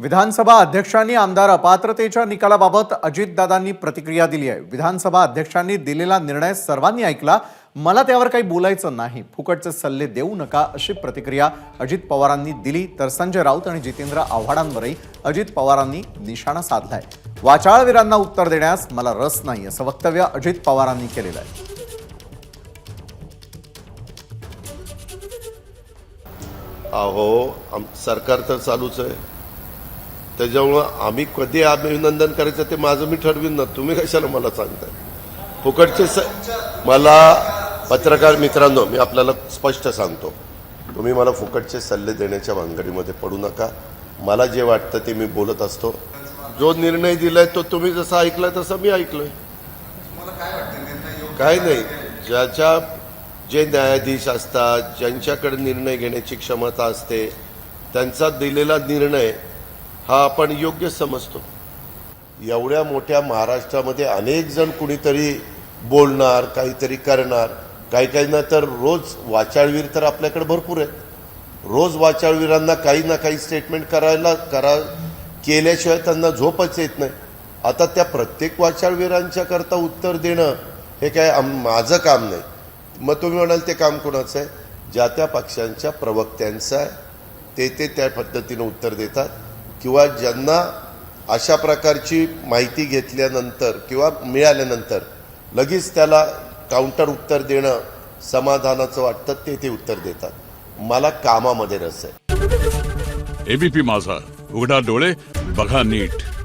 विधानसभा अध्यक्षांनी आमदार अपात्रतेच्या निकालाबाबत अजितदादांनी प्रतिक्रिया दिली आहे. विधानसभा अध्यक्षांनी दिलेला निर्णय सर्वांनी ऐकला. मला त्यावर काही बोलायचं नाही. फुकटचे सल्ले देऊ नका अशी प्रतिक्रिया अजित पवारांनी दिली. तर संजय राऊत आणि जितेंद्र आव्हाडांवरही अजित पवारांनी निशाणा साधलाय. वाचाळवीरांना उत्तर देण्यास मला रस नाही असं वक्तव्य अजित पवारांनी केलेलं आहे. अहो आम सरकार तर चालूच आहे. त्याच्यामुळं आम्ही कधी अभिनंदन करायचं ते माझं मी ठरवीन ना. तुम्ही कशाला मला सांगताय? फुकटचे स मला पत्रकार मित्रांनो मी आपल्याला स्पष्ट सांगतो. तुम्ही मला फुकटचे सल्ले देण्याच्या भानगडीमध्ये पडू नका. मला जे वाटतं ते मी बोलत असतो. जो निर्णय दिलाय तो तुम्ही जसा ऐकलाय तसं मी ऐकलोय. काय नाही. ज्याच्या जे न्यायाधीश असतात ज्यांच्याकडे निर्णय घेण्याची क्षमता असते त्यांचा दिलेला निर्णय हा आपण योग्य समजतो. एवढ्या मोठ्या महाराष्ट्रामध्ये अनेक जण कुणीतरी बोलणार काहीतरी करणार. काही काहींना तर रोज वाचाळवीर तर आपल्याकडे भरपूर आहेत. रोज वाचाळवीरांना काही ना काही स्टेटमेंट करायला करा केल्याशिवाय त्यांना झोपच येत नाही. आता त्या प्रत्येक वाचाळवीरांच्या करता उत्तर देणं हे काय आम- माझं काम नाही. मग तुम्ही म्हणाल ते काम कोणाचं आहे? ज्या त्या पक्षांच्या प्रवक्त्यांचं आहे ते ते त्या पद्धतीनं उत्तर देतात. किंवा ज्यांना अशा प्रकारची माहिती घेतल्यानंतर किंवा मिळाल्यानंतर लगेच त्याला काउंटर उत्तर देणं समाधानाचं वाटतं ते ते उत्तर देतात. मला कामामध्ये रस आहे. एबीपी माझा. उघडा डोळे बघा नीट.